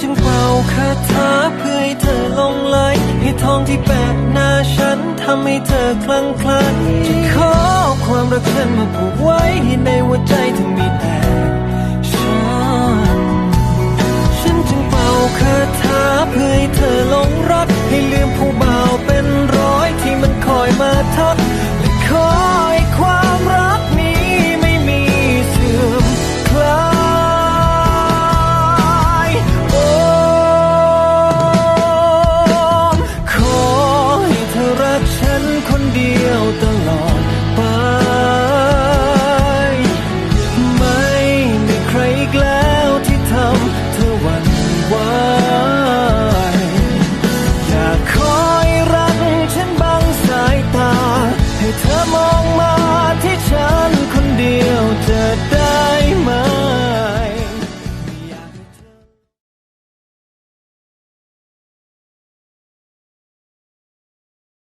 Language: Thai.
จึงเป่าคาถาเพื่อให้เธอลงไหลให้ทองที่แปะหน้าฉันทำให้เธอคลั่งไคล้จะขอความรักฉันมาผูกไว้ให้ในหัวใจเธอมีแต่ฉันฉันจึงเป่าคาถาเพื่อให้เธอลงรัก ให้ลืมผู้บ่าวเป็นร้อยที่มันคอยมาทัก